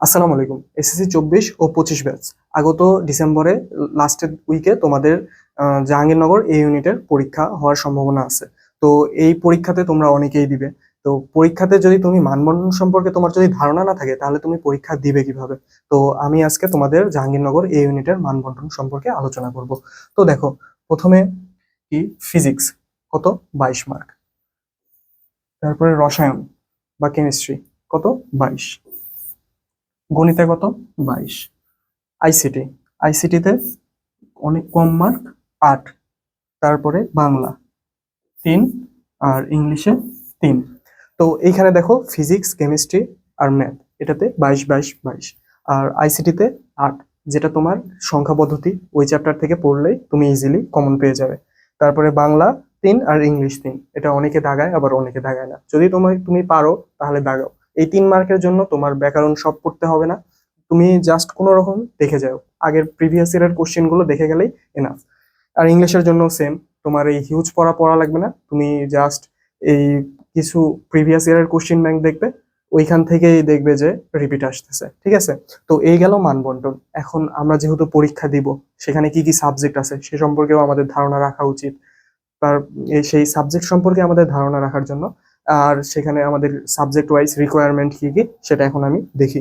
আসসালামু আলাইকুম। এসএসসি চব্বিশ ও পঁচিশ ব্যাচ। আগত ডিসেম্বরে লাস্টের উইকে তোমাদের জাহাঙ্গীরনগর এই ইউনিটের পরীক্ষা হওয়ার সম্ভাবনা আছে। তো এই পরীক্ষাতে তোমরা অনেকেই দিবে। তো পরীক্ষাতে যদি তুমি মানবন্ধন সম্পর্কে তোমার যদি ধারণা না থাকে, তাহলে তুমি পরীক্ষা দিবে কীভাবে? তো আমি আজকে তোমাদের জাহাঙ্গীরনগর এই ইউনিটের মানবন্ধন সম্পর্কে আলোচনা করব। তো দেখো, প্রথমে কি? ফিজিক্স। কত? বাইশ মার্ক। তারপরে রসায়ন বা কেমিস্ট্রি। কত? বাইশ। গণিতে কত? বাইশ। আইসিটি আইসিটিতে অনেক কম মার্ক আট। তারপরে বাংলা, তিন। আর ইংলিশে তিন। তো এইখানে দেখো ফিজিক্স কেমিস্ট্রি আর ম্যাথ এটাতে বাইশ বাইশ বাইশ। আর আইসিটিতে আট। যেটা তোমার সংখ্যা পদ্ধতি, ওই চ্যাপ্টার থেকে পড়লেই তুমি ইজিলি কমন পেয়ে যাবে। তারপরে বাংলা তিন আর ইংলিশ তিন। এটা অনেকে দাগায়, আবার অনেকে দাগায় না। যদি তোমার তুমি পারো, তাহলে দাগাও। এই তিন মার্কের জন্য তোমার ব্যাকরণ সব পড়তে হবে না। তুমি জাস্ট কোনো রকম দেখে যাও। আগের প্রিভিয়াস ইয়ারের কোশ্চেনগুলো দেখে গেলেই এনাফ আর ইংলিশের জন্য সেম তোমার এই হিউজ পড়া পড়া লাগবে না। তুমি জাস্ট এই কিছু প্রিভিয়াস ইয়ারের কোশ্চেন ব্যাংক দেখবে। ওইখান থেকেই দেখবে যে রিপিট আসতেছে। ঠিক আছে? তো এই গেল মানবন্টন। এখন আমরা যেহেতু পরীক্ষা দিব, সেখানে কি কি সাবজেক্ট আছে সে সম্পর্কেও আমাদের ধারণা রাখা উচিত। তার সেই সাবজেক্ট সম্পর্কে আমাদের ধারণা রাখার জন্য আর সেখানে আমাদের সাবজেক্ট ওয়াইজ রিকোয়ারমেন্ট কি কি, সেটা এখন আমি দেখি।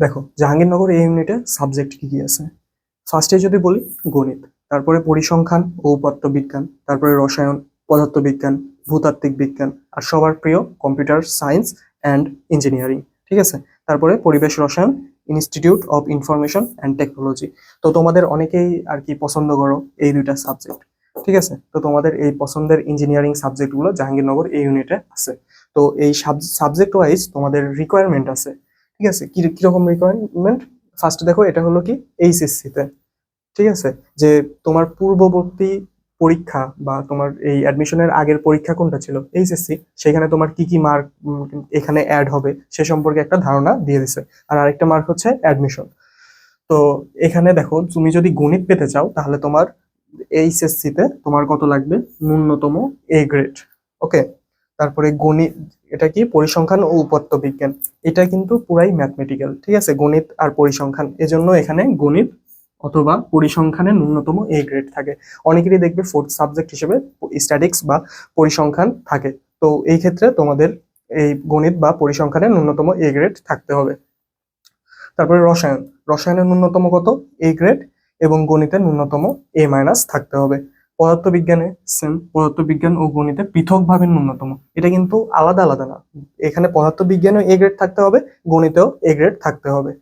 দেখো, জাহাঙ্গীরনগর এই ইউনিটে সাবজেক্ট কি কি আছে? ফার্স্টে যদি বলি, গণিত, তারপরে পরিসংখ্যান ও উপাত্ত বিজ্ঞান, তারপরে রসায়ন পদার্থবিজ্ঞান ভূতাত্ত্বিক বিজ্ঞান, আর সবার প্রিয় কম্পিউটার সায়েন্স অ্যান্ড ইঞ্জিনিয়ারিং ঠিক আছে? তারপরে পরিবেশ রসায়ন institute of information and technology তো তোমাদের অনেকেই আর কি পছন্দ করো এই দুইটা সাবজেক্ট ঠিক আছে? তো তোমাদের এই পছন্দের ইঞ্জিনিয়ারিং সাবজেক্টগুলো জাহাঙ্গীরনগর এই ইউনিটে আছে। তো এই সাবজেক্ট ওয়াইজ তোমাদের রিকোয়ারমেন্ট আছে। ঠিক আছে? কি কীরকম রিকোয়ারমেন্ট ফার্স্ট দেখো, এটা হলো কি এইচএসসি তে। ঠিক আছে? যে তোমার পূর্ববর্তী পরীক্ষা বা তোমার এই অ্যাডমিশনের আগের পরীক্ষা কোনটা ছিল? এইচএসসি সেখানে তোমার কি কি মার্ক এখানে অ্যাড হবে, সে সম্পর্কে একটা ধারণা দিয়ে দিছে। আর আরেকটা মার্ক হচ্ছে অ্যাডমিশন তো এখানে দেখো, তুমি যদি গণিত পেতে চাও, তাহলে তোমার এইচএসসি তে তোমার কত লাগবে? ন্যূনতম এ গ্রেড ওকে তারপরে গণিত, এটা কি? পরিসংখ্যান ও উপাত্ত বিজ্ঞান এটা কিন্তু পুরাই ম্যাথমেটিক্যাল ঠিক আছে? গণিত আর পরিসংখ্যান, এজন্য এখানে গণিত অথবা পরিসংখ্যানের ন্যূনতম এ গ্রেড থাকে। অনেকেরই দেখবে ফোর্থ সাবজেক্ট হিসেবে স্ট্যাটিক্স বা পরিসংখ্যান থাকে। তো এই ক্ষেত্রে তোমাদের এই গণিত বা পরিসংখ্যানের ন্যূনতম এ গ্রেড থাকতে হবে। তারপরে রসায়ন। রসায়নের ন্যূনতম কত? এ গ্রেড এবং গণিতের ন্যূনতম এ মাইনাস থাকতে হবে। পদার্থবিজ্ঞানে সেম পদার্থবিজ্ঞান ও গণিতে পৃথকভাবে ন্যূনতম। এটা কিন্তু আলাদা আলাদা না। এখানে পদার্থবিজ্ঞানেও এ গ্রেড থাকতে হবে, গণিতেও এ গ্রেড থাকতে হবে।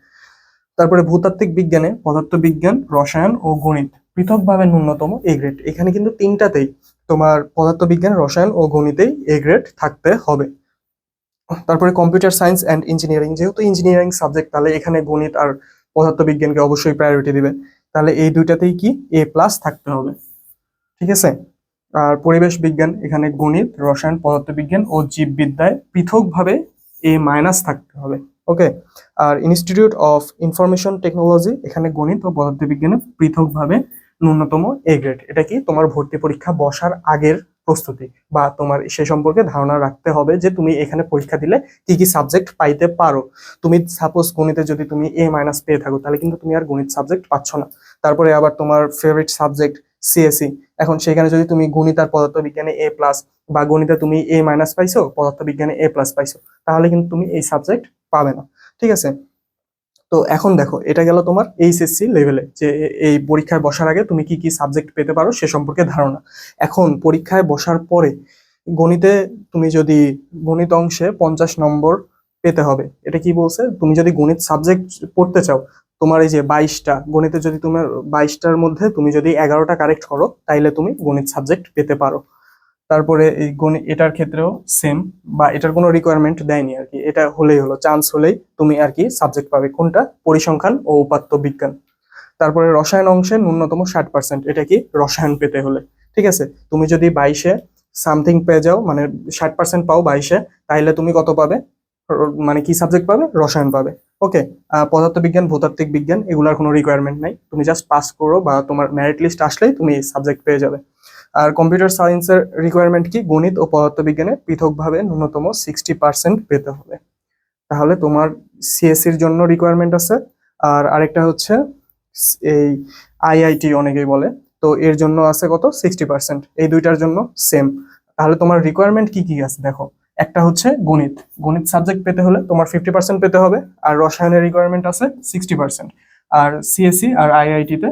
তারপরে ভূতাত্ত্বিক বিজ্ঞানে পদার্থবিজ্ঞান, রসায়ন ও গণিত পৃথকভাবে ন্যূনতম এ গ্রেড এখানে কিন্তু তিনটাতেই তোমার পদার্থবিজ্ঞান, রসায়ন ও গণিতেই এ গ্রেড থাকতে হবে। তারপরে কম্পিউটার সায়েন্স অ্যান্ড ইঞ্জিনিয়ারিং যেহেতু ইঞ্জিনিয়ারিং সাবজেক্ট তাহলে এখানে গণিত আর পদার্থবিজ্ঞানকে অবশ্যই প্রায়োরিটি দিবে। তাহলে এই দুইটাতেই কি এ প্লাস থাকতে হবে। ঠিক আছে? আর পরিবেশ বিজ্ঞান, এখানে গণিত, রসায়ন, পদার্থবিজ্ঞান ও জীববিদ্যায় পৃথকভাবে এ মাইনাস থাকতে হবে ওকে আর ইনস্টিটিউট অফ ইনফরমেশন টেকনোলজি এখানে গণিত ও পদার্থবিজ্ঞানে পৃথকভাবে ন্যূনতম এ গ্রেড এটা কি? তোমার ভর্তি পরীক্ষা বসার আগের প্রস্তুতি বা তোমার সে সম্পর্কে ধারণা রাখতে হবে যে তুমি এখানে পরীক্ষা দিলে কি কি সাবজেক্ট পাইতে পারো। তুমি সাপোজ গণিতে যদি তুমি এ মাইনাস পেয়ে থাকো, তাহলে কিন্তু তুমি আর গণিত সাবজেক্ট পাচ্ছ না। তারপরে আবার তোমার ফেভারিট সাবজেক্ট সিএসসি এখন সেখানে যদি তুমি গণিত আর পদার্থবিজ্ঞানে এ প্লাস বা গণিতে তুমি এ মাইনাস পাইছো, পদার্থবিজ্ঞানে এ প্লাস পাইছো, তাহলে কিন্তু তুমি এই সাবজেক্ট পাবে না। ঠিক আছে? তো এখন দেখো, এটা গেল তোমার এইচএসসি লেভেলে যে এই পরীক্ষায় বসার আগে তুমি কি কি সাবজেক্ট পেতে পারো সে সম্পর্কে ধারণা। এখন পরীক্ষায় বসার পরে গণিতে তুমি যদি গণিত অংশে পঞ্চাশ নম্বর পেতে হবে। এটা কি বলছে? তুমি যদি গণিত সাবজেক্ট পড়তে চাও, তোমার এই যে বাইশটা, গণিতে যদি তোমার বাইশটার মধ্যে তুমি যদি এগারোটা কারেক্ট করো, তাইলে তুমি গণিত সাবজেক্ট পেতে পারো। তারপরে এই গণিত এটার ক্ষেত্রেও সেম বা এটার কোনো রিকোয়ারমেন্ট দেয়নি আর কি। এটা হলেই হলো চান্স হলেই তুমি আর কি সাবজেক্ট পাবে। কোনটা? পরিসংখ্যান ও উপাত্ত বিজ্ঞান। তারপরে রসায়ন অংশে ন্যূনতম ষাট পার্সেন্ট এটা কি? রসায়ন পেতে হলে। ঠিক আছে? তুমি যদি বাইশে সামথিং পেয়ে যাও মানে ষাট পার্সেন্ট পাও বাইশে, তাইলে তুমি কত পাবে? মানে কি সাবজেক্ট পাবে? রসায়ন পাবে। ওকে পদার্থবিজ্ঞান, ভূতাত্ত্বিক বিজ্ঞান, এগুলার কোনো রিকোয়ারমেন্ট নাই। তুমি জাস্ট পাস করো বা তোমার মেরিট লিস্ট আসলেই তুমি এই সাবজেক্ট পেয়ে যাবে। আর কম্পিউটার সায়েন্সের রিকোয়ারমেন্ট কি? গণিত ও পদার্থবিজ্ঞানে পৃথকভাবে ন্যূনতম সিক্সটি পার্সেন্ট পেতে হবে। তাহলে তোমার সিএসসির জন্য রিকোয়ারমেন্ট আছে। আর আরেকটা হচ্ছে এই আইআইটি অনেকেই বলে। তো এর জন্য আছে কত? সিক্সটি পার্সেন্ট এই দুইটার জন্য সেম তাহলে তোমার রিকোয়ারমেন্ট কি কি আছে? দেখো একটা হচ্ছে গণিত। গণিত সাবজেক্ট পেতে হলে তোমার ফিফটি পার্সেন্ট পেতে হবে, আর রসায়নের রিকোয়ারমেন্ট আছে সিক্সটি পার্সেন্ট আর সিএসসি আর আইআইটিতে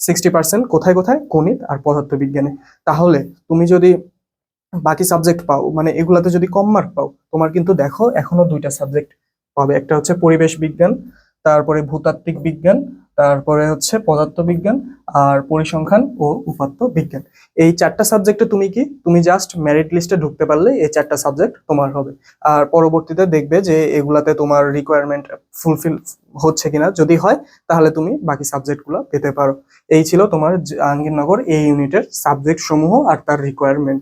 সিক্সটি পার্সেন্ট কোথায় কোথায়? গণিত আর পদার্থবিজ্ঞানে। তাহলে তুমি যদি বাকি সাবজেক্ট পাও মানে এগুলাতে যদি কম মার্ক পাও, তোমার কিন্তু দেখো এখনও দুইটা সাবজেক্ট পাবে। একটা হচ্ছে পরিবেশ বিজ্ঞান তারপরে ভূতাত্ত্বিক বিজ্ঞান, তারপরে হচ্ছে পদার্থবিজ্ঞান আর পরিসংখ্যান ও উপাত্ত বিজ্ঞান এই চারটা সাবজেক্টে তুমি কি? তুমি জাস্ট মেরিট লিস্টে ঢুকতে পারলে এই চারটা সাবজেক্ট তোমার হবে। আর পরবর্তীতে দেখবে যে এগুলাতে তোমার রিকোয়ারমেন্ট ফুলফিল হচ্ছে কিনা। যদি হয়, তাহলে তুমি বাকি সাবজেক্টগুলো পেতে পারো। এই ছিল তোমার জাহাঙ্গীরনগর এই ইউনিটের সাবজেক্ট সমূহ আর তার রিকোয়ারমেন্ট